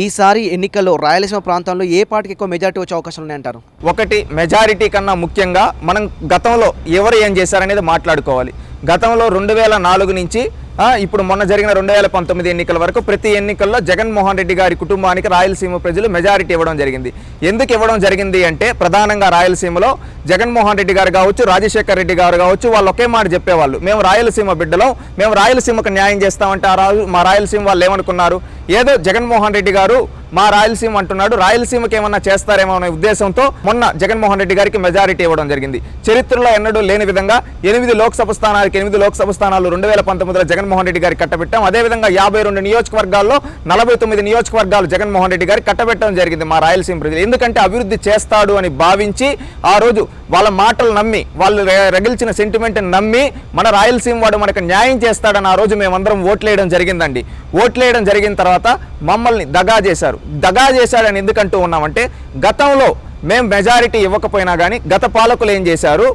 ఈసారి ఎన్నికల్లో రాయలసీమ ప్రాంతంలో ఏ పార్టీకి ఎక్కువ మెజార్టీ వచ్చే అవకాశాలు ఉన్నాయంటారు? ఒకటి మెజారిటీ కన్నా ముఖ్యంగా మనం గతంలో ఎవరు ఏం చేశారనేది మాట్లాడుకోవాలి. గతంలో రెండు వేల నాలుగు నుంచి ఇప్పుడు మొన్న జరిగిన రెండు వేల పంతొమ్మిది ఎన్నికల వరకు ప్రతి ఎన్నికల్లో జగన్మోహన్ రెడ్డి గారి కుటుంబానికి రాయలసీమ ప్రజలు మెజారిటీ ఇవ్వడం జరిగింది. ఎందుకు ఇవ్వడం జరిగింది అంటే ప్రధానంగా రాయలసీమలో జగన్మోహన్ రెడ్డి గారు కావచ్చు రాజశేఖర్ రెడ్డి గారు కావచ్చు వాళ్ళు ఒకే మాట చెప్పేవాళ్ళు. మేము రాయలసీమ బిడ్డలం మేము రాయలసీమకు న్యాయం చేస్తామంటే ఆ రాజు మా రాయలసీమ వాళ్ళు ఏమనుకున్నారు? ఏదో జగన్మోహన్ రెడ్డి గారు మా రాయలసీమ అంటున్నాడు. రాయలసీమకి ఏమన్నా చేస్తారేమో అనే ఉద్దేశంతో మొన్న జగన్మోహన్ రెడ్డి గారికి మెజారిటీ ఇవ్వడం జరిగింది. చరిత్రలో ఎన్నడూ లేని విధంగా ఎనిమిది లోక్సభ స్థానాలకు ఎనిమిది లోక్సభ స్థానాలు రెండు వేల పంతొమ్మిదిలో జగన్మోహన్ రెడ్డి గారికి కట్టబెట్టాం. అదేవిధంగా యాభై రెండు నియోజకవర్గాల్లో నలభై తొమ్మిది నియోజకవర్గాలు జగన్మోహన్ రెడ్డి గారికి కట్టబెట్టడం జరిగింది మా రాయలసీమ ప్రజలు. ఎందుకంటే అభివృద్ధి చేస్తాడు అని భావించి ఆ రోజు వాళ్ళ మాటలు నమ్మి వాళ్ళు రగిల్చిన సెంటిమెంట్ నమ్మి మన రాయలసీమ వాడు మనకు న్యాయం చేస్తాడని ఆ రోజు మేమందరం ఓట్లేయడం జరిగిందండి. ఓట్లేయడం జరిగిన తర్వాత మమ్మల్ని దగా చేశారు. దగా చేశాడని ఎందుకంటూ ఉన్నామంటే గతంలో మేము మెజారిటీ ఇవ్వకపోయినా కానీ గత పాలకులు ఏం చేశారు?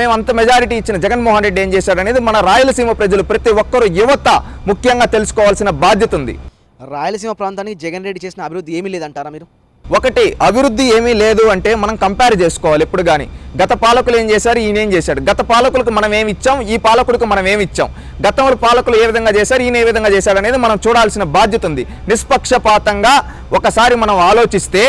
మేము అంత మెజారిటీ ఇచ్చిన జగన్మోహన్ రెడ్డి ఏం చేశాడు అనేది మన రాయలసీమ ప్రజలు ప్రతి ఒక్కరు యువత ముఖ్యంగా తెలుసుకోవాల్సిన బాధ్యత ఉంది. రాయలసీమ ప్రాంతానికి జగన్ రెడ్డి చేసిన అభివృద్ధి ఏమీ లేదంటారా మీరు? ఒకటి అభివృద్ధి ఏమీ లేదు అంటే మనం కంపేర్ చేసుకోవాలి ఎప్పుడు కానీ గత పాలకులు ఏం చేశారు? ఈయన ఏం చేశాడు? గత పాలకులకు మనం ఏమి ఇచ్చాం? ఈ పాలకుడికి మనం ఏమి ఇచ్చాం? గతంలో పాలకులు ఏ విధంగా చేశారు? ఈయన ఏ విధంగా చేశాడు అనేది మనం చూడాల్సిన బాధ్యత ఉంది. నిష్పక్షపాతంగా ఒకసారి మనం ఆలోచిస్తే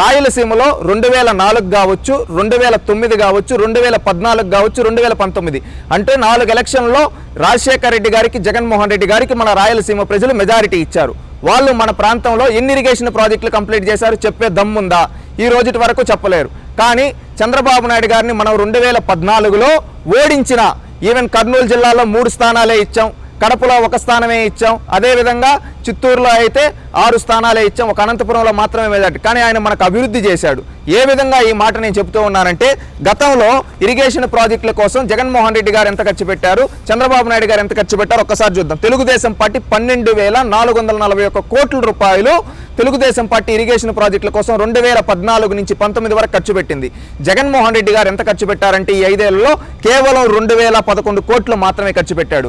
రాయలసీమలో రెండు వేల నాలుగు కావచ్చు రెండు వేల తొమ్మిది కావచ్చు రెండు వేల పద్నాలుగు కావచ్చు రెండు వేల పంతొమ్మిది. అంటే నాలుగు ఎలక్షన్లో రాజశేఖర రెడ్డి గారికి జగన్మోహన్ రెడ్డి గారికి మన రాయలసీమ ప్రజలు మెజారిటీ ఇచ్చారు. వాళ్ళు మన ప్రాంతంలో ఎన్ని ఇరిగేషన్ ప్రాజెక్టులు కంప్లీట్ చేశారు చెప్పే దమ్ముందా? ఈ రోజుటి వరకు చెప్పలేరు. కానీ చంద్రబాబు నాయుడు గారిని మనం రెండు వేల పద్నాలుగులో ఓడించిన ఈవెన్ కర్నూలు జిల్లాలో మూడు స్థానాలే ఇచ్చాం కడపలో ఒక స్థానమే ఇచ్చాం అదేవిధంగా చిత్తూరులో అయితే ఆరు స్థానాలే ఇచ్చాం ఒక అనంతపురంలో మాత్రమే మెజార్టీ కానీ ఆయన మనకు అభివృద్ధి చేశాడు. ఏ విధంగా ఈ మాట నేను చెప్తూ ఉన్నానంటే గతంలో ఇరిగేషన్ ప్రాజెక్టుల కోసం జగన్మోహన్ రెడ్డి గారు ఎంత ఖర్చు పెట్టారు చంద్రబాబు నాయుడు గారు ఎంత ఖర్చు పెట్టారు ఒక్కసారి చూద్దాం. తెలుగుదేశం పార్టీ పన్నెండు వేల నాలుగు వందల నలభై ఒక్క కోట్ల రూపాయలు తెలుగుదేశం పార్టీ ఇరిగేషన్ ప్రాజెక్టుల కోసం రెండు వేల పద్నాలుగు నుంచి పంతొమ్మిది వరకు ఖర్చు పెట్టింది. జగన్మోహన్ రెడ్డి గారు ఎంత ఖర్చు పెట్టారంటే ఈ ఐదేళ్ళలో కేవలం రెండు వేల పదకొండు కోట్లు మాత్రమే ఖర్చు పెట్టాడు.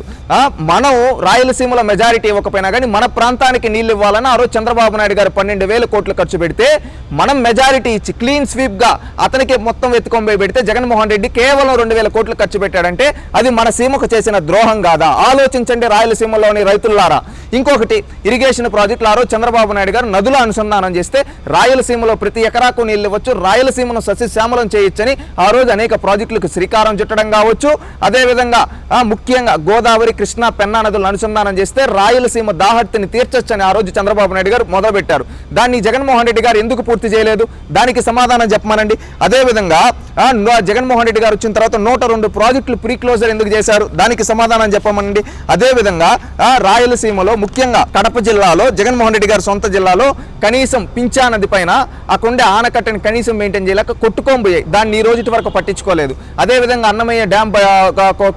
మనం రాయలసీమలో మెజారిటీ ఇవ్వకపోయినా కానీ మన ప్రాంతానికి నీళ్ళు ఇవ్వాలని ఆ రోజు చంద్రబాబు నాయుడు గారు పన్నెండు వేల కోట్లు ఖర్చు పెడితే మనం మెజారిటీ ఇచ్చి క్లీన్ స్వీప్గా అతనికి మొత్తం ఎత్తుకొని పెడితే జగన్మోహన్ రెడ్డి కేవలం రెండు వేల కోట్లు ఖర్చు పెట్టాడంటే అది మన సీమకు చేసిన ద్రోహం కాదా? ఆలోచించండి రాయలసీమలోని రైతులారా. ఇంకొకటి ఇరిగేషన్ ప్రాజెక్టులు ఆ రోజు చంద్రబాబు నాయుడు గారు నదుల అనుసంధానం చేస్తే రాయలసీమలో ప్రతి ఎకరాకు నీళ్ళు ఇవ్వచ్చు రాయలసీమను సస్యశ్యామలం చేయొచ్చని ఆ రోజు అనేక ప్రాజెక్టులకు శ్రీకారం చుట్టడం కావచ్చు. అదేవిధంగా ముఖ్యంగా గోదావరి కృష్ణా పెన్నా నదులను అనుసంధానం చేస్తే రాయలసీమ దాహర్తిని తీర్చొచ్చని ఆ రోజు చంద్రబాబు నాయుడు గారు మొదలుపెట్టారు. దాన్ని జగన్మోహన్ రెడ్డి గారు ఎందుకు పూర్తి చేయలేదు? దానికి సమాధానం చెప్పమనండి. అదేవిధంగా జగన్మోహన్ రెడ్డి గారు వచ్చిన తర్వాత నూట రెండు ప్రాజెక్టులు ప్రీ క్లోజర్ ఎందుకు చేశారు? దానికి సమాధానం చెప్పమనండి. అదేవిధంగా రాయలసీమలో ముఖ్యంగా కడప జిల్లాలో జగన్మోహన్ రెడ్డి గారి సొంత జిల్లాలో కనీసం పించా నది పైన అక్కడుండే ఆనకట్టని కనీసం మెయింటైన్ చేయలేక కొట్టుకోబోయాయి దాన్ని ఈ రోజు వరకు పట్టించుకోలేదు. అదేవిధంగా అన్నమయ్య డ్యామ్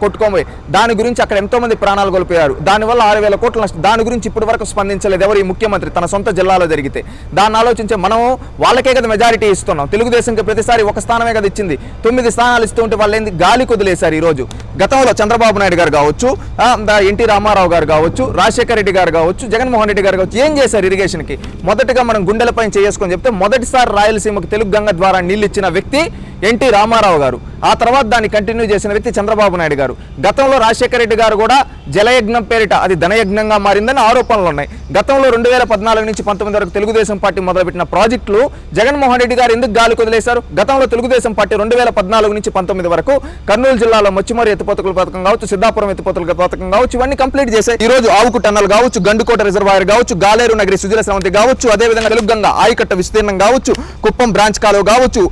కొట్టుకోబోయి దాని గురించి అక్కడ ఎంతోమంది ప్రాణాలు కోల్పోయారు. దానివల్ల ఆరు వేల కోట్ల నష్టం. దాని గురించి ఇప్పటి వరకు స్పందించలేదు ఎవరు ఈ ముఖ్యమంత్రి తన సొంత జిల్లాలో జరిగితే. దాన్ని ఆలోచించే మనం వాళ్ళకే కదా మెజారిటీ ఇస్తున్నాం. తెలుగుదేశంకి ప్రతిసారి ఒక స్థానమే కదా ఇచ్చింది. తొమ్మిది స్థానాలు ఇస్తూ ఉంటే వాళ్ళు ఏంది గాలి కుదిలేశారు ఈ రోజు గతంలో చంద్రబాబు నాయుడు గారు కావచ్చు ఎన్టీ రామారావు గారు కావచ్చు రాజశేఖర రెడ్డి గారు కావచ్చు జగన్మోహన్ రెడ్డి గారు కావచ్చు ఏం చేశారు ఇరిగేషన్కి? మొదటగా మనం గుండెలపై చేసుకొని చెప్తే మొదటిసారి రాయలసీమకు తెలుగు గంగ ద్వారా నీళ్ళు ఇచ్చిన వ్యక్తి ఎన్టీ రామారావు గారు. ఆ తర్వాత దాన్ని కంటిన్యూ చేసిన వ్యక్తి చంద్రబాబు నాయుడు గారు. గతంలో రాజశేఖర రెడ్డి గారు కూడా జలయజ్ఞం పేరిట అది ధనయజ్ఞంగా మారిందని ఆరోపణలు ఉన్నాయి. గతంలో రెండు వేల పద్నాలుగు నుంచి పంతొమ్మిది వరకు తెలుగుదేశం పార్టీ మొదలుపెట్టిన ప్రాజెక్టులు జగన్మోహన్ రెడ్డి గారు ఎందుకు గాలి కుదిలేశారు? గతంలో తెలుగుదేశం పార్టీ రెండు వేల పద్నాలుగు నుంచి పంతొమ్మిది వరకు కర్నూలు జిల్లాలో మొచ్చిమరి ఎత్తిపోతకుల పథకం కావచ్చు సిద్ధాపురం ఎత్తిపోతకుల పథకం కావచ్చు ఇవన్నీ కంప్లీట్ చేశాయి. ఈ రోజు ఆవుకు టన్నల్ కావచ్చు గండుకోట రిజర్వాయర్ కావచ్చు గాలేరు నగరి సుజల స్రవంతి కావచ్చు అదేవిధంగా తెలుగుగంగ ఆయకట్ట విస్తీర్ణం కావచ్చు కుప్పం బ్రాంచ్ కాలువ కావచ్చు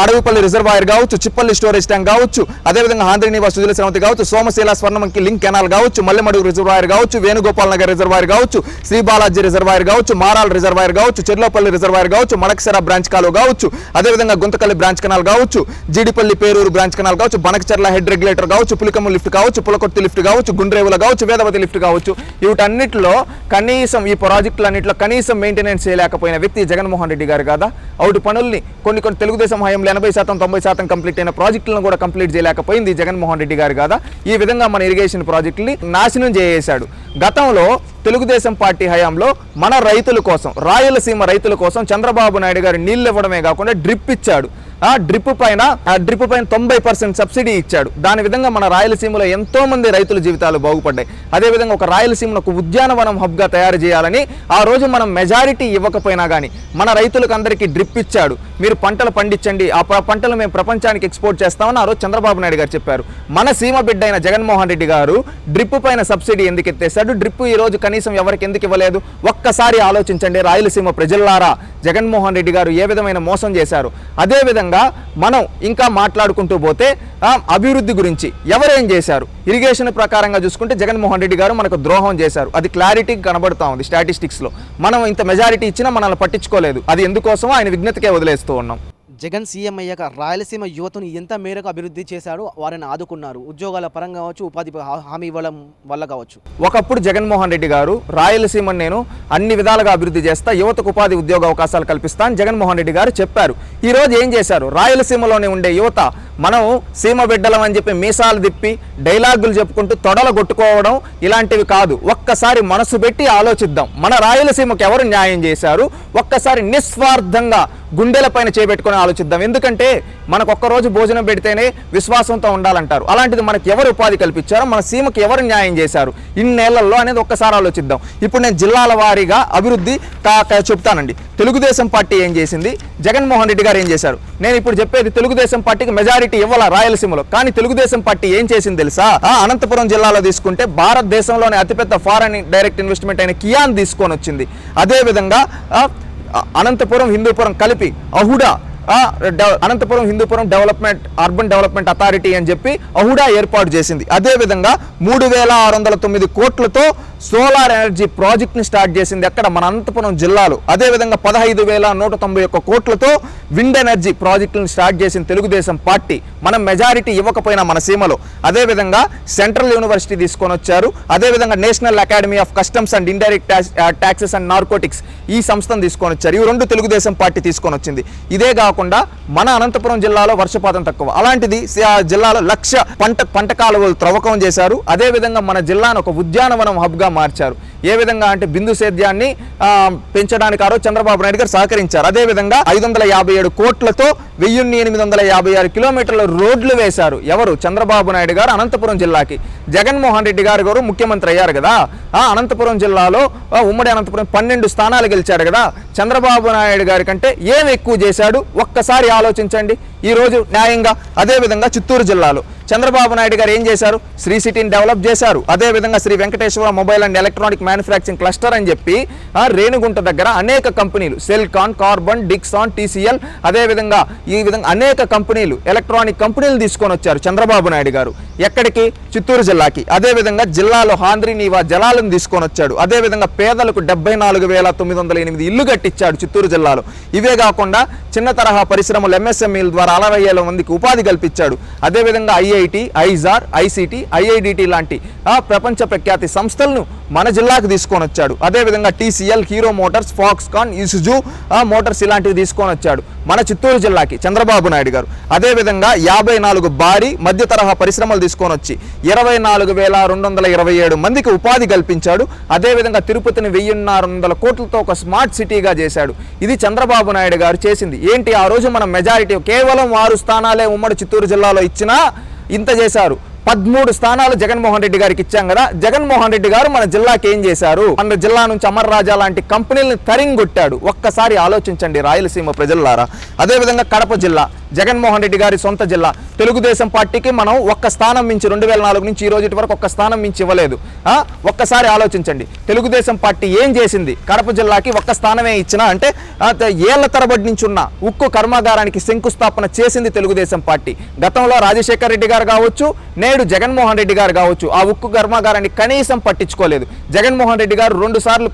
అడవిపల్లి రిజర్వాయర్ కావచ్చు చిప్పల్లి స్టోరేజ్ ట్యాంక్ కావచ్చు అదేవిధంగా ఆంధ్ర సుజల స్రవంతి కావచ్చు సోమశీల స్వర్ణమంకి లింక్ కెనాల్ కావచ్చు మల్లెమడుగు రిజర్వాయర్ కావచ్చు వేణుగోపాల్ నగర్ రిజర్వాయర్ కావచ్చు శ్రీ బాలాజీ రిజర్వాయర్ కావచ్చు మారాల్ రిజర్వాయర్ కావచ్చు చెర్లోపల్లి రిజర్వాయర్ కావచ్చు మడకసెర బ్రాంచ్ కాలువ కావచ్చు అదేవిధంగా గుంతకల్లి బ్రాంచ్ కెనాల్ కావచ్చు జీడిపల్లి పేరూరు బ్రాంచ్ కెనాల్ కావచ్చు బనకచర్ల హెడ్ రెగ్యులేటర్ కావచ్చు పులికమ్మ లిఫ్ట్ కావచ్చు పులకొట్టి లిఫ్ట్ కావచ్చు గుండ్రేవుల కావచ్చు వేదవతి లిఫ్ట్ కావచ్చు వీటన్నిటిలో కనీసం ఈ ప్రాజెక్టులన్నింటిలో కనీసం మెయింటెనెన్స్ చేయలేకపోయిన వ్యక్తి జగన్మోహన్ రెడ్డి గారు కాదా? అవుటి పనుల్ని కొన్ని కొన్ని తెలుగుదేశం హయాంలో ఎనభై శాతం తొంభై శాతం కంప్లీట్ అయిన ప్రాజెక్టులను కూడా కంప్లీట్ చేయలేకపోయింది జగన్మోహన్ రెడ్డి గారు కదా? ఈ విధంగా మన ఇరిగేషన్ ప్రాజెక్టుని నాశనం చేసేశాడు. గతంలో తెలుగుదేశం పార్టీ హయాంలో మన రైతుల కోసం రాయలసీమ రైతుల కోసం చంద్రబాబు నాయుడు గారు నీళ్ళు ఇవ్వడమే కాకుండా డ్రిప్ ఇచ్చాడు. ఆ డ్రిప్ పైన ఆ డ్రిప్ పైన తొంభై పర్సెంట్ సబ్సిడీ ఇచ్చాడు. దాని విధంగా మన రాయలసీమలో ఎంతో మంది రైతుల జీవితాలు బాగుపడ్డాయి. అదేవిధంగా ఒక రాయలసీమను ఒక ఉద్యానవనం హబ్గా తయారు చేయాలని ఆ రోజు మనం మెజారిటీ ఇవ్వకపోయినా కానీ మన రైతులకు అందరికీ డ్రిప్ ఇచ్చాడు. మీరు పంటలు పండించండి ఆ పంటలు మేము ప్రపంచానికి ఎక్స్పోర్ట్ చేస్తామని ఆ రోజు చంద్రబాబు నాయుడు గారు చెప్పారు. మన సీమ బిడ్డ అయిన జగన్మోహన్ రెడ్డి గారు డ్రిప్ పైన సబ్సిడీ ఎందుకు ఎత్తేసాడు డ్రిప్ ఈ రోజు కనీసం ఎవరికి ఎందుకు ఇవ్వలేదు? ఒక్కసారి ఆలోచించండి రాయలసీమ ప్రజల్లారా జగన్మోహన్ రెడ్డి గారు ఏ విధమైన మోసం చేశారు? అదే విధంగా మనం ఇంకా మాట్లాడుకుంటూ పోతే అభివృద్ధి గురించి ఎవరేం చేశారు? ఇరిగేషన్ ప్రకారంగా చూసుకుంటే జగన్మోహన్ రెడ్డి గారు మనకు ద్రోహం చేశారు. అది క్లారిటీ కనబడుతూ ఉంది స్టాటిస్టిక్స్లో. మనం ఇంత మెజారిటీ ఇచ్చినా మనల్ని పట్టించుకోలేదు. అది ఎందుకోసమో ఆయన విజ్ఞతకే వదిలేస్తూ ఉన్నాం. జగన్ సీఎం అయ్యాక రాయలసీమ యువతను ఎంత మేరకు అభివృద్ధి చేశాడో వారిని ఆదుకున్నారు. ఉద్యోగాల పరంగా కావచ్చు ఉపాధి హామీ ఇవ్వడం వల్ల కావచ్చు. ఒకప్పుడు జగన్మోహన్ రెడ్డి గారు రాయలసీమను నేను అన్ని విధాలుగా అభివృద్ధి చేస్తా యువతకు ఉపాధి ఉద్యోగ అవకాశాలు కల్పిస్తాను జగన్మోహన్ రెడ్డి గారు చెప్పారు. ఈ రోజు ఏం చేశారు? రాయలసీమలోనే ఉండే యువత మనం సీమ బిడ్డలం అని చెప్పి మీసాలు తిప్పి డైలాగులు చెప్పుకుంటూ తొడలు కొట్టుకోవడం ఇలాంటివి కాదు. ఒక్కసారి మనసు పెట్టి ఆలోచిద్దాం. మన రాయలసీమకు ఎవరు న్యాయం చేశారు? ఒక్కసారి నిస్వార్థంగా గుండెలపైన చేపెట్టుకుని ఆలోచిద్దాం. ఎందుకంటే మనకు ఒక్కరోజు భోజనం పెడితేనే విశ్వాసంతో ఉండాలంటారు. అలాంటిది మనకు ఎవరు ఉపాధి కల్పించారో మన సీమకి ఎవరు న్యాయం చేశారు? ఇన్నేళ్ళలో అనేది ఒక్కసారి ఆలోచిద్దాం. ఇప్పుడు నేను జిల్లాల వారీగా అభివృద్ధి చెప్తానండి. తెలుగుదేశం పార్టీ ఏం చేసింది? జగన్మోహన్ రెడ్డి గారు ఏం చేశారు? నేను ఇప్పుడు చెప్పేది తెలుగుదేశం పార్టీకి మెజారిటీ ఇవ్వాల రాయలసీమలో? కానీ తెలుగుదేశం పార్టీ ఏం చేసింది తెలుసా? ఆ అనంతపురం జిల్లాలో తీసుకుంటే భారతదేశంలోనే అతిపెద్ద ఫారెన్ డైరెక్ట్ ఇన్వెస్ట్మెంట్ అయిన కియాన్ తీసుకొని వచ్చింది అదేవిధంగా అనంతపురం హిందూపురం కలిపి AHUDA Anantapur Hindupur development urban development authority అని చెప్పి అహుడా ఏర్పాటు చేసింది. అదేవిధంగా మూడు వేల ఆరు వందల తొమ్మిది కోట్లతో సోలార్ ఎనర్జీ ప్రాజెక్ట్ని స్టార్ట్ చేసింది అక్కడ మన అనంతపురం జిల్లాలో. అదేవిధంగా పదహైదు వేల నూట తొంభై ఒక్క కోట్లతో విండ్ ఎనర్జీ ప్రాజెక్టులను స్టార్ట్ చేసిన తెలుగుదేశం పార్టీ. మనం మెజారిటీ ఇవ్వకపోయినా మన సీమలో. అదేవిధంగా సెంట్రల్ యూనివర్సిటీ తీసుకొని వచ్చారు. అదేవిధంగా national academy of customs and indirect taxes and narcotics ఈ సంస్థను తీసుకొని వచ్చారు. ఇవి రెండు తెలుగుదేశం పార్టీ తీసుకొని వచ్చింది. ఇదే కాకుండా మన అనంతపురం జిల్లాలో వర్షపాతం తక్కువ. అలాంటిది ఆ జిల్లాలో లక్ష పంట పంట కాలువలు త్రవ్వకం చేశారు. అదేవిధంగా మన జిల్లాను ఒక ఉద్యానవనం హబ్గా మార్చారు. ఏ విధంగా అంటే బిందు సేద్యాన్ని పెంచడానికి చంద్రబాబు నాయుడు గారు సహకరించారు. అదేవిధంగా ఐదు వందల యాభై ఏడు కోట్లతో వెయ్యిన్ని ఎనిమిది వందల యాభై ఆరు కిలోమీటర్ల రోడ్లు వేశారు. ఎవరు? చంద్రబాబు నాయుడు గారు అనంతపురం జిల్లాకి. జగన్మోహన్ రెడ్డి గారు గారు ముఖ్యమంత్రి అయ్యారు కదా. ఆ అనంతపురం జిల్లాలో ఉమ్మడి అనంతపురం పన్నెండు స్థానాలు గెలిచాడు కదా. చంద్రబాబు నాయుడు గారి కంటే ఏం ఎక్కువ చేశాడు? ఒక్కసారి ఆలోచించండి. ఈ రోజు న్యాయంగా అదేవిధంగా చిత్తూరు జిల్లాలో చంద్రబాబు నాయుడు గారు ఏం చేశారు? శ్రీ సిటీని డెవలప్ చేశారు. అదేవిధంగా Shri Venkateswara mobile and electronic manufacturing cluster అని చెప్పి ఆ, దగ్గర అనేక కంపెనీలు సెల్కాన్ కార్బన్ డిక్సాన్ టీసీఎల్ అదేవిధంగా ఈ విధంగా అనేక కంపెనీలు ఎలక్ట్రానిక్ కంపెనీలు తీసుకొని వచ్చారు చంద్రబాబు నాయుడు గారు. ఎక్కడికి? చిత్తూరు జిల్లాకి. అదేవిధంగా జిల్లాలో హాంద్రి నీవా జలాలను తీసుకొని వచ్చాడు. అదేవిధంగా పేదలకు డెబ్బై నాలుగు వేల తొమ్మిది వందల ఎనిమిది ఇల్లు కట్టించాడు చిత్తూరు జిల్లాలో. ఇవే కాకుండా చిన్న తరహా పరిశ్రమలు ఎంఎస్ఎంఈల ద్వారా అరవై వేల మందికి ఉపాధి కల్పించాడు. అదేవిధంగా ఐఐటి ఐజార్ ఐసిటి ఐఐడిటి లాంటి ప్రపంచ ప్రఖ్యాతి సంస్థలను మన జిల్లాకు తీసుకొని వచ్చాడు. అదేవిధంగా TCL Hero motors Foxconn Isuzu motors ఇలాంటివి తీసుకొని వచ్చాడు. మన చిత్తూరు జిల్లాకి చంద్రబాబు నాయుడు గారు. అదేవిధంగా యాభై నాలుగు భారీ మధ్య తరహా పరిశ్రమలు తీసుకొని వచ్చి ఇరవై నాలుగు వేల రెండు వందల ఇరవై ఏడు మందికి ఉపాధి కల్పించాడు. అదేవిధంగా తిరుపతిని వెయ్యిన్నర వందల కోట్లతో ఒక స్మార్ట్ సిటీగా చేశాడు. ఇది చంద్రబాబు నాయుడు గారు చేసింది. ఏంటి? ఆ రోజు మన మెజారిటీ కేవలం ఆరు స్థానాలే ఉమ్మడి చిత్తూరు జిల్లాలో ఇచ్చినా ఇంత చేశారు. పదమూడు స్థానాలు జగన్మోహన్ రెడ్డి గారికి ఇచ్చాం కదా జగన్మోహన్ రెడ్డి గారు మన జిల్లాకి ఏం చేశారు? మన జిల్లా నుంచి అమర్ రాజా లాంటి కంపెనీలను తరింగొట్టాడు ఒక్కసారి ఆలోచించండి రాయలసీమ ప్రజలారా. అదేవిధంగా కడప జిల్లా. జగన్మోహన్ రెడ్డి గారి సొంత జిల్లా. తెలుగుదేశం పార్టీకి మనం ఒక్క స్థానం మించి రెండు వేల నాలుగు నుంచి ఈ రోజు వరకు ఒక్క స్థానం మించి ఇవ్వలేదు. ఒక్కసారి ఆలోచించండి. తెలుగుదేశం పార్టీ ఏం చేసింది? కడప జిల్లాకి ఒక్క స్థానమే ఇచ్చినా అంటే ఏళ్ళ తరబడి నుంచి ఉన్న ఉక్కు కర్మాగారానికి శంకుస్థాపన చేసింది తెలుగుదేశం పార్టీ. గతంలో రాజశేఖర్ రెడ్డి గారు కావచ్చు నేడు జగన్మోహన్ రెడ్డి గారు కావచ్చు ఆ ఉక్కు కర్మాగారాన్ని కనీసం పట్టించుకోలేదు. జగన్మోహన్ రెడ్డి గారు రెండు సార్లు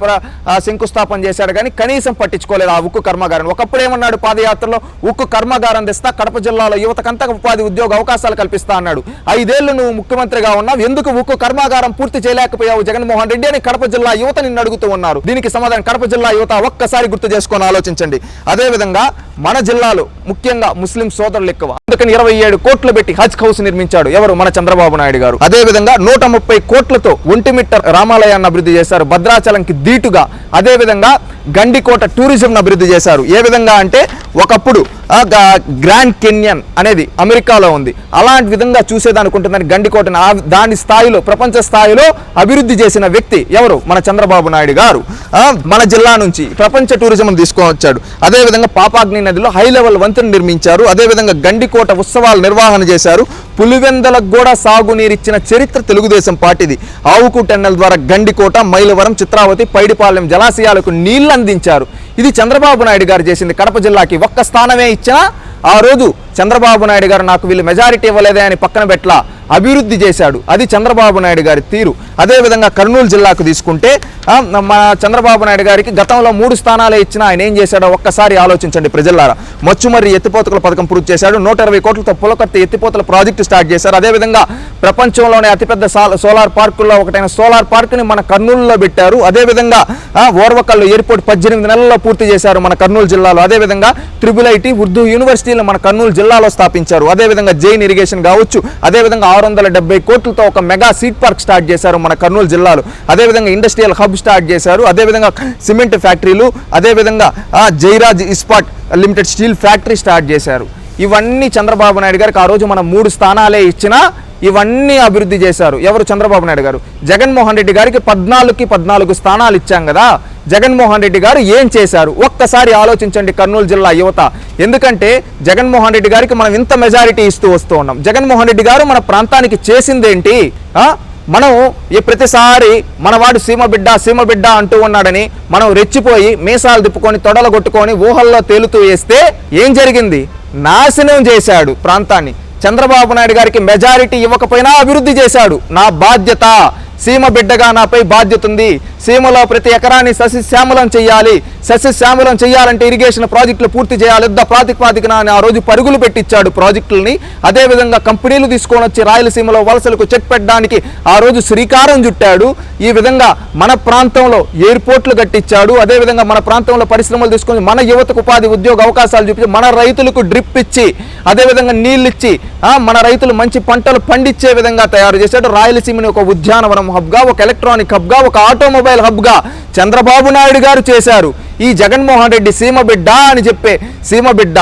శంకుస్థాపన చేశాడు కానీ కనీసం పట్టించుకోలేదు ఆ ఉక్కు కర్మాగారాన్ని. ఒకప్పుడు ఏమన్నాడు పాదయాత్రలో? ఉక్కు కర్మాగారం తెస్తా అంతా కడప జిల్లాలో యువతకంతా ఉపాధి ఉద్యోగ అవకాశాలు కల్పిస్తా అన్నాడు. ఐదేళ్ళు నువ్వు ముఖ్యమంత్రిగా ఉన్నావు ఎందుకు ఉక్కు కర్మాగారం పూర్తి చేయలేకపోయావు జగన్మోహన్ రెడ్డి అని కడప జిల్లా యువత నిన్ను అడుగుతూ ఉన్నారు. దీనికి సమాధానం కడప జిల్లా యువత ఒక్కసారి గుర్తు చేసుకొని ఆలోచించండి. అదే విధంగా మన జిల్లాలో ముఖ్యంగా ముస్లిం సోదరులు ఎక్కువ. అందుకని ఇరవై ఏడు కోట్లు పెట్టి హజ్ హౌస్ నిర్మించాడు ఎవరు? మన చంద్రబాబు నాయుడు గారు. అదే విధంగా నూట ముప్పై కోట్లతో ఒంటిమిట్ట రామాలయాన్ని అభివృద్ధి చేశారు. భద్రాచలంకి దీటుగా. అదేవిధంగా గండికోట టూరిజం అభివృద్ధి చేశారు. ఏ విధంగా అంటే ఒకప్పుడు గ్రాండ్ కెన్యన్ అనేది అమెరికాలో ఉంది. అలాంటి విధంగా చూసేదనుకుంటుందని గండికోటను దాని స్థాయిలో ప్రపంచ స్థాయిలో అభివృద్ధి చేసిన వ్యక్తి ఎవరు? మన చంద్రబాబు నాయుడు గారు. మన జిల్లా నుంచి ప్రపంచ టూరిజం తీసుకొని వచ్చాడు. అదే విధంగా పాపాగ్ని నదిలో హై లెవెల్ వంతెన నిర్మించారు. అదే విధంగా గండికోట ఉత్సవాలు నిర్వహణ చేశారు. పులివెందలకు కూడా సాగునీరిచ్చిన చరిత్ర తెలుగుదేశం పార్టీది. ఆవుకు టెన్నెల ద్వారా గండికోట మైలవరం చిత్రావతి పైడిపాలెం జలాశయాలకు నీళ్ళు అందించారు. ఇది చంద్రబాబు నాయుడు గారు చేసింది. కడప జిల్లాకి ఒక్క స్థానమే ఇచ్చినా ఆ రోజు చంద్రబాబు నాయుడు గారు నాకు వీళ్ళు మెజారిటీ ఇవ్వలేదే అని పక్కన పెట్లా అభివృద్ధి చేశాడు. అది చంద్రబాబు నాయుడు గారి తీరు. అదే విధంగా కర్నూలు జిల్లాకు తీసుకుంటే మన చంద్రబాబు నాయుడు గారికి గతంలో మూడు స్థానాలే ఇచ్చినా ఆయన ఏం చేశాడో ఒక్కసారి ఆలోచించండి ప్రజల్లారా మచ్చుమర్రి ఎత్తిపోతల పథకం పూర్తి చేశాడు. నూట ఇరవై కోట్లతో పులకర్తి ఎత్తిపోతల ప్రాజెక్టు స్టార్ట్ చేశారు. అదేవిధంగా ప్రపంచంలోనే అతిపెద్ద సోలార్ పార్కుల్లో ఒకటైన సోలార్ పార్క్ని మన కర్నూలులో పెట్టారు. అదేవిధంగా ఓర్వకల్లు ఎయిర్పోర్ట్ పద్దెనిమిది నెలల్లో పూర్తి చేశారు మన కర్నూలు జిల్లాలో. అదేవిధంగా ట్రిపుల్ ఐటీ ఉర్దూ యూనివర్సిటీలు మన కర్నూలు జిల్లాలో స్థాపించారు. అదేవిధంగా జైన్ ఇరిగేషన్ కావచ్చు. అదేవిధంగా ఆరు వందల డెబ్బై కోట్లతో ఒక మెగా సీట్ పార్క్ స్టార్ట్ చేశారు మన కర్నూలు జిల్లాలో. అదేవిధంగా ఇండస్ట్రియల్ హబ్ స్టార్ట్ చేశారు. అదేవిధంగా సిమెంట్ ఫ్యాక్టరీలు అదేవిధంగా Jairaj Ispat limited steel factory start చేశారు. ఇవన్నీ చంద్రబాబు నాయుడు గారికి ఆ రోజు మనం మూడు స్థానాలే ఇచ్చినా ఇవన్నీ అభివృద్ధి చేశారు. ఎవరు? చంద్రబాబు నాయుడు గారు. జగన్మోహన్ రెడ్డి గారికి పద్నాలుగుకి పద్నాలుగు స్థానాలు ఇచ్చాం కదా. జగన్మోహన్ రెడ్డి గారు ఏం చేశారు? ఒక్కసారి ఆలోచించండి కర్నూలు జిల్లా యువత. ఎందుకంటే జగన్మోహన్ రెడ్డి గారికి మనం ఇంత మెజారిటీ ఇస్తూ వస్తూ ఉన్నాం. జగన్మోహన్ రెడ్డి గారు మన ప్రాంతానికి చేసిందేంటి? మనం ఈ ప్రతిసారి మనవాడు సీమ బిడ్డ సీమ బిడ్డ అంటూ ఉన్నాడని మనం రెచ్చిపోయి మీసాలు తిప్పుకొని తొడలు కొట్టుకొని ఊహల్లో తేలుతూ వేస్తే ఏం జరిగింది? నాశనం చేశాడు ప్రాంతాన్ని. చంద్రబాబు నాయుడు గారికి మెజారిటీ ఇవ్వకపోయినా అభివృద్ధి చేశాడు. నా బాధ్యత. సీమ బిడ్డగా నాపై బాధ్యత ఉంది. సీమలో ప్రతి ఎకరాన్ని సస్యశ్యామలం చేయాలి సస్యశ్యామలం చేయాలంటే ఇరిగేషన్ ప్రాజెక్టులు పూర్తి చేయాలి. యుద్ధ ప్రాతిపాదికన అని ఆ రోజు పరుగులు పెట్టించాడు ప్రాజెక్టులని. అదేవిధంగా కంపెనీలు తీసుకొని వచ్చి రాయలసీమలో వలసలకు చెక్ పెట్టడానికి ఆ రోజు శ్రీకారం చుట్టాడు. ఈ విధంగా మన ప్రాంతంలో ఎయిర్పోర్ట్లు కట్టించాడు అదేవిధంగా మన ప్రాంతంలో పరిశ్రమలు తీసుకొని మన యువతకు ఉపాధి ఉద్యోగ అవకాశాలు చూపించి మన రైతులకు డ్రిప్ ఇచ్చి అదేవిధంగా నీళ్ళు ఇచ్చి మన రైతులు మంచి పంటలు పండించే విధంగా తయారు చేశాడు. రాయలసీమని ఒక ఉద్యానవనం హబ్గా ఒక ఎలక్ట్రానిక్ హబ్గా ఒక ఆటోమొబైల్ హబ్గా చంద్రబాబు నాయుడు గారు చేశారు. ఈ జగన్మోహన్ రెడ్డి సీమ బిడ్డ అని చెప్పే సీమ బిడ్డ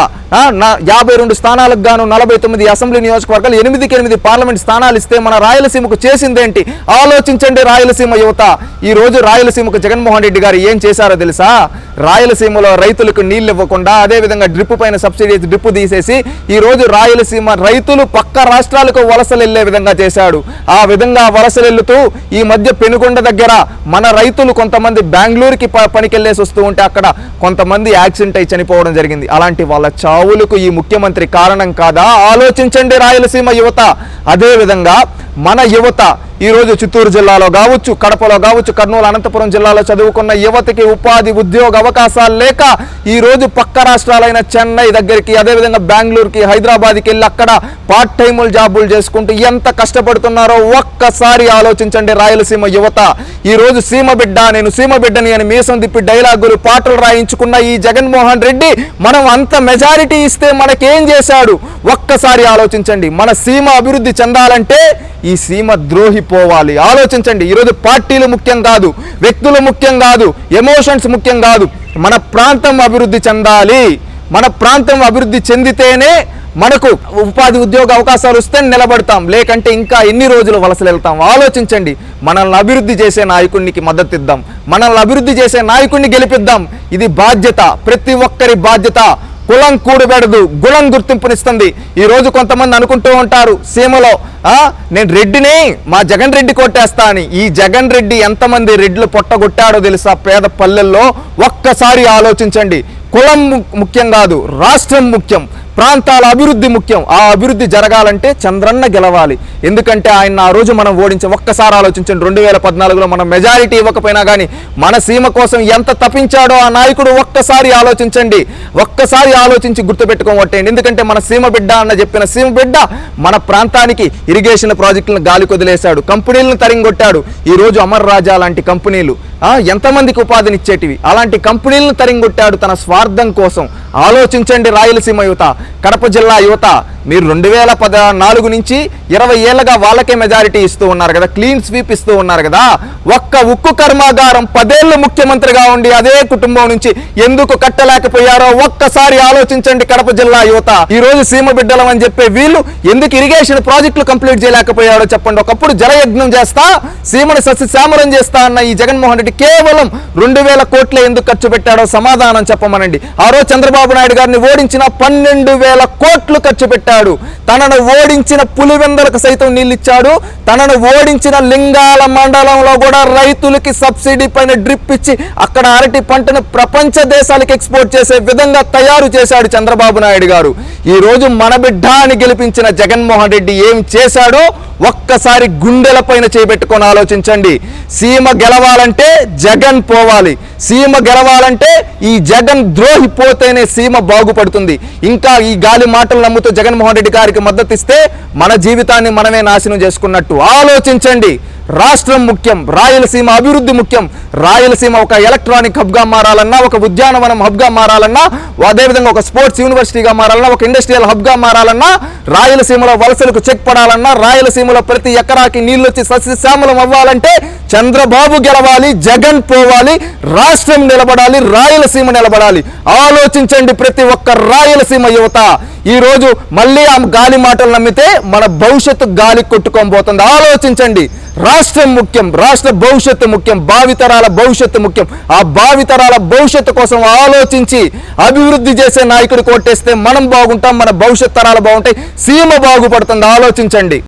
యాభై రెండు స్థానాలకు గాను నలభై తొమ్మిది అసెంబ్లీ నియోజకవర్గాలు ఎనిమిదికి ఎనిమిది పార్లమెంట్ స్థానాలు ఇస్తే మన రాయలసీమకు చేసిందేంటి? ఆలోచించండి రాయలసీమ యువత. ఈ రోజు రాయలసీమకు జగన్మోహన్ రెడ్డి గారు ఏం చేశారో తెలుసా? రాయలసీమలో రైతులకు నీళ్ళు ఇవ్వకుండా అదేవిధంగా డ్రిప్ పైన సబ్సిడీ డ్రిప్ తీసేసి ఈ రోజు రాయలసీమ రైతులు పక్క రాష్ట్రాలకు వలసలు వెళ్ళే విధంగా చేశాడు. ఆ విధంగా వలసలు వెళ్తూ ఈ మధ్య పెనుగొండ దగ్గర మన రైతులు కొంతమంది బెంగళూరుకి ప- పనికెళ్ళేసి వస్తూ ఉంటే అక్కడ కొంతమంది యాక్సిడెంట్ అయి చనిపోవడం జరిగింది. అలాంటి వాళ్ళ చావులకు ఈ ముఖ్యమంత్రి కారణం కాదా? ఆలోచించండి రాయలసీమ యువత. అదే విధంగా మన యువత ఈరోజు చిత్తూరు జిల్లాలో కావచ్చు కడపలో కావచ్చు కర్నూలు అనంతపురం జిల్లాలో చదువుకున్న యువతకి ఉపాధి ఉద్యోగ అవకాశాలు లేక ఈరోజు పక్క రాష్ట్రాలైన చెన్నై దగ్గరికి అదేవిధంగా బెంగళూరుకి హైదరాబాద్కి వెళ్ళి అక్కడ పార్ట్ టైములు జాబులు చేసుకుంటూ ఎంత కష్టపడుతున్నారో ఒక్కసారి ఆలోచించండి రాయలసీమ యువత. ఈ రోజు సీమ బిడ్డ నేను సీమ బిడ్డని అని మీసం తిప్పి డైలాగులు పాటలు రాయించుకున్న ఈ జగన్మోహన్ రెడ్డి మనం అంత మెజారిటీ ఇస్తే మనకేం చేశాడు? ఒక్కసారి ఆలోచించండి మన సీమ అభివృద్ధి చెందాలంటే ఈ సీమ ద్రోహి పోవాలి ఆలోచించండి ఈరోజు పార్టీలు ముఖ్యం కాదు వ్యక్తులు ముఖ్యం కాదు ఎమోషన్స్ ముఖ్యం కాదు. మన ప్రాంతం అభివృద్ధి చెందాలి. మన ప్రాంతం అభివృద్ధి చెందితేనే మనకు ఉపాధి ఉద్యోగ అవకాశాలు వస్తే నిలబడతాం. లేకంటే ఇంకా ఎన్ని రోజులు వలసలు వెళ్తాం? ఆలోచించండి మనల్ని అభివృద్ధి చేసే నాయకుడికి మద్దతు ఇద్దాం మనల్ని అభివృద్ధి చేసే నాయకుడిని గెలిపిద్దాం. ఇది బాధ్యత ప్రతి ఒక్కరి బాధ్యత. కులం కూడబెడదు గుణం గుర్తింపునిస్తుంది. ఈ రోజు కొంతమంది అనుకుంటూ ఉంటారు సీమలో నేను రెడ్డిని మా జగన్ రెడ్డి కొట్టేస్తా అని. ఈ జగన్ రెడ్డి ఎంతమంది రెడ్లు పొట్టగొట్టాడో తెలుసా? పేద పల్లెల్లో ఒక్కసారి ఆలోచించండి. కులం ము- ముఖ్యం కాదు రాష్ట్రం ముఖ్యం. ప్రాంతాల అభివృద్ధి ముఖ్యం. ఆ అభివృద్ధి జరగాలంటే చంద్రన్న గెలవాలి. ఎందుకంటే ఆయన ఆ రోజు మనం ఓడించాం ఒక్కసారి ఆలోచించండి. రెండు వేల పద్నాలుగులో మనం మెజారిటీ ఇవ్వకపోయినా కానీ మన సీమ కోసం ఎంత తప్పించాడో ఆ నాయకుడు ఒక్కసారి ఆలోచించండి. ఒక్కసారి ఆలోచించి గుర్తుపెట్టుకోవట్టండి ఎందుకంటే మన సీమ బిడ్డ అన్న చెప్పిన సీమ బిడ్డ మన ప్రాంతానికి ఇరిగేషన్ ప్రాజెక్టులను గాలి కొదిలేశాడు. కంపెనీలను తరింగొట్టాడు ఈ రోజు అమర్ రాజా లాంటి కంపెనీలు ఎంతమందికి ఉపాధినిచ్చేటివి అలాంటి కంపెనీలను తరింగొట్టాడు తన స్వార్థం కోసం. ఆలోచించండి రాయలసీమ యువత. కడప జిల్లా యువత మీరు రెండు వేల పద్నాలుగు నుంచి ఇరవై ఏళ్ళగా వాళ్ళకే మెజారిటీ ఇస్తూ ఉన్నారు కదా క్లీన్ స్వీప్ ఇస్తూ ఉన్నారు కదా ఒక్క ఉక్కు కర్మాగారం పదేళ్ళు ముఖ్యమంత్రిగా ఉండి అదే కుటుంబం నుంచి ఎందుకు కట్టలేకపోయారో ఒక్కసారి ఆలోచించండి కడప జిల్లా యువత. ఈ రోజు సీమ బిడ్డలం అని చెప్పే వీళ్ళు ఎందుకు ఇరిగేషన్ ప్రాజెక్టులు కంప్లీట్ చేయలేకపోయాడో చెప్పండి. ఒకప్పుడు జలయజ్ఞం చేస్తా సీమను సస్యశ్యామలం చేస్తా అన్న ఈ జగన్మోహన్ రెడ్డి కేవలం రెండు వేల కోట్లే ఎందుకు ఖర్చు పెట్టాడో సమాధానం చెప్పమనండి. ఆ రోజు చంద్రబాబు నాయుడు గారిని ఓడించిన పన్నెండు వేల కోట్లు ఖర్చు పెట్టాడు. తనను ఓడించిన పులివెందలకు సైతం నీళ్ళిచ్చాడు. తనను ఓడించిన లింగాల మండలంలో కూడా రైతులకి సబ్సిడీ పైన డ్రిప్ ఇచ్చి అక్కడ అరటి పంటను ప్రపంచ దేశాలకు ఎక్స్పోర్ట్ చేసే విధంగా తయారు చేశాడు చంద్రబాబు నాయుడు గారు. ఈ రోజు మన బిడ్డ అని గెలిపించిన జగన్మోహన్ రెడ్డి ఏం చేశాడో ఒక్కసారి గుండెల పైన చేపెట్టుకొని ఆలోచించండి. సీమ గెలవాలంటే జగన్ పోవాలి. సీమ గెలవాలంటే ఈ జగన్ ద్రోహిపోతేనే సీమ బాగుపడుతుంది. ఇంకా ఈ గాలి మాటలు నమ్ముతూ జగన్మోహన్ రెడ్డి గారికి మద్దతు ఇస్తే మన జీవితాన్ని మనమే నాశనం చేసుకున్నట్టు. ఆలోచించండి. రాష్ట్రం ముఖ్యం రాయలసీమ అభివృద్ధి ముఖ్యం. రాయలసీమ ఒక ఎలక్ట్రానిక్ హబ్గా మారాలన్నా ఒక ఉద్యానవనం హబ్గా మారాలన్నా అదేవిధంగా ఒక స్పోర్ట్స్ యూనివర్సిటీగా మారాలన్నా ఒక ఇండస్ట్రియల్ హబ్గా మారాలన్నా రాయలసీమలో వలసలకు చెక్ పడాలన్నా రాయలసీమలో ప్రతి ఎకరాకి నీళ్ళు వచ్చి సస్యశ్యామలం అవ్వాలంటే చంద్రబాబు గెలవాలి జగన్ పోవాలి రాష్ట్రం నిలబడాలి రాయలసీమ నిలబడాలి. ఆలోచించండి ప్రతి ఒక్క రాయలసీమ యువత. ఈరోజు మళ్ళీ ఆ గాలి మాటలు నమ్మితే మన భవిష్యత్తు గాలి కొట్టుకోబోతుంది ఆలోచించండి. రాష్ట్రం ముఖ్యం రాష్ట్ర భవిష్యత్తు ముఖ్యం భావితరాల భవిష్యత్తు ముఖ్యం. ఆ భావితరాల భవిష్యత్తు కోసం ఆలోచించి అభివృద్ధి చేసే నాయకుడు కొట్టేస్తే మనం బాగుంటాం మన భవిష్యత్ తరాలు బాగుంటాయి సీమ బాగుపడుతుంది. ఆలోచించండి.